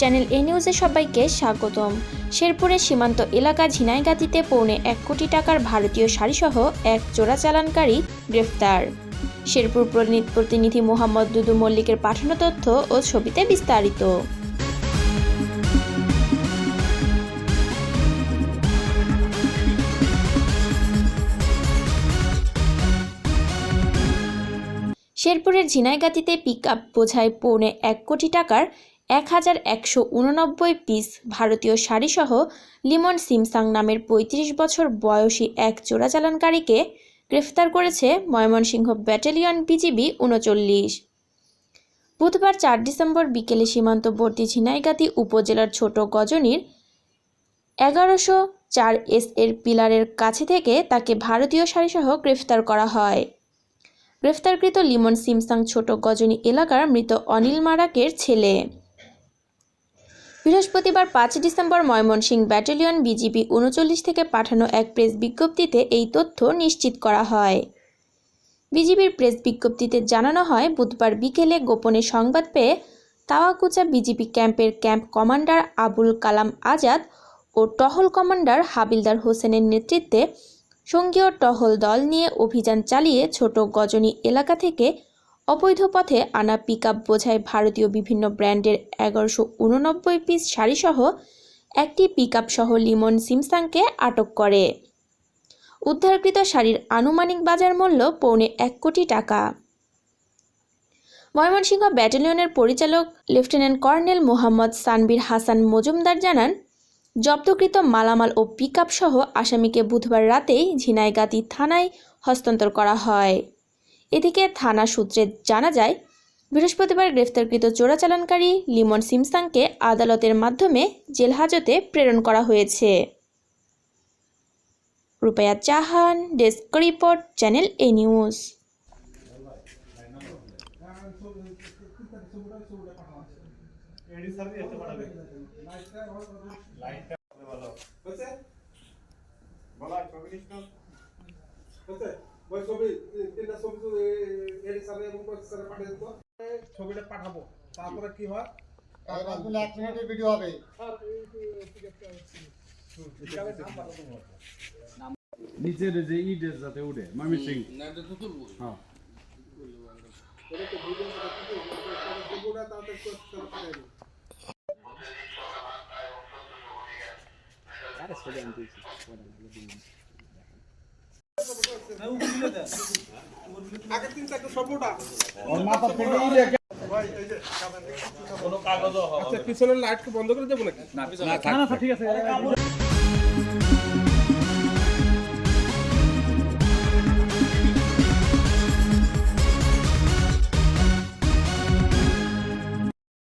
Channel এ নিউজে সবাইকে স্বাগতম। শেরপুরের সীমান্ত এলাকা ঝিনাইগাতিতে পৌনে এক কোটি টাকার ভারতীয় শাড়িসহ এক চোরাচালানকারী গ্রেফতার। শেরপুর প্রতিনিধি মোহাম্মদ দুদু মল্লিকের পাঠানো তথ্য ও ছবিতে বিস্তারিত। শেরপুরের ঝিনাইগাতিতে পিক আপ বোঝায় পৌনে এক কোটি টাকার এক হাজার একশো উননব্বই পিস ভারতীয় শাড়িসহ লিমন সিমসাং নামের পঁয়ত্রিশ বছর বয়সী এক চোরাচালানকারীকে গ্রেফতার করেছে ময়মনসিংহ ব্যাটালিয়ন বিজিবি উনচল্লিশ। বুধবার চার ডিসেম্বর বিকেলে সীমান্তবর্তী ঝিনাইগাতি উপজেলার ছোট গজনীর এগারোশো চার এস এর পিলারের কাছে থেকে তাকে ভারতীয় শাড়িসহ গ্রেফতার করা হয়। গ্রেফতারকৃত লিমন সিমসাং ছোট গজনী এলাকার মৃত অনিল মারাকের ছেলে। বৃহস্পতিবার পাঁচ ডিসেম্বর ময়মনসিংহ ব্যাটালিয়ন বিজিবি উনচল্লিশ থেকে পাঠানো এক প্রেস বিজ্ঞপ্তিতে এই তথ্য নিশ্চিত করা হয়। বিজিবির প্রেস বিজ্ঞপ্তিতে জানানো হয়, বুধবার বিকেলে গোপনে সংবাদ পেয়ে তাওয়াকুচা বিজিবি ক্যাম্পের ক্যাম্প কমান্ডার আবুল কালাম আজাদ ও টহল কমান্ডার হাবিলদার হোসেনের নেতৃত্বে সঙ্গীয় টহল দল নিয়ে অভিযান চালিয়ে ছোট গজনী এলাকা থেকে অবৈধ পথে আনা পিকআপ বোঝায় ভারতীয় বিভিন্ন ব্র্যান্ডের এগারোশো উননব্বই পিস শাড়িসহ একটি পিকআপ সহ লিমন সিমসাংকে আটক করে। উদ্ধারকৃত শাড়ির আনুমানিক বাজার মূল্য পৌনে এক কোটি টাকা। ময়মনসিংহ ব্যাটালিয়নের পরিচালক লেফটেন্যান্ট কর্নেল মোহাম্মদ সানবীর হাসান মজুমদার জানান, জব্দকৃত মালামাল ও পিকআপ সহ আসামিকে বুধবার রাতেই ঝিনাইগাতি থানায় হস্তান্তর করা হয়। এদিকে থানা সূত্রে জানা যায়, বৃহস্পতিবার গ্রেফতারকৃত চোরাচালানকারী লিমন সিমসাংকে আদালতের মাধ্যমে জেল হাজতে প্রেরণ করা হয়েছে। Rupaya Chahan, desk report, channel A news. হচ্ছে? ওই ছবি, তিনটা ছবি এবং পাঠিয়ে দিত। ছবিটা পাঠাবো তারপরে কি হয়? এখন এক মিনিটের ভিডিও হবে। নিচের যে ইটের যাতে উঠে মামি সিং। হ্যাঁ। ইটে আচ্ছা পিছনের লাইট বন্ধ করে দেবো নাকি? না ঠিক আছে।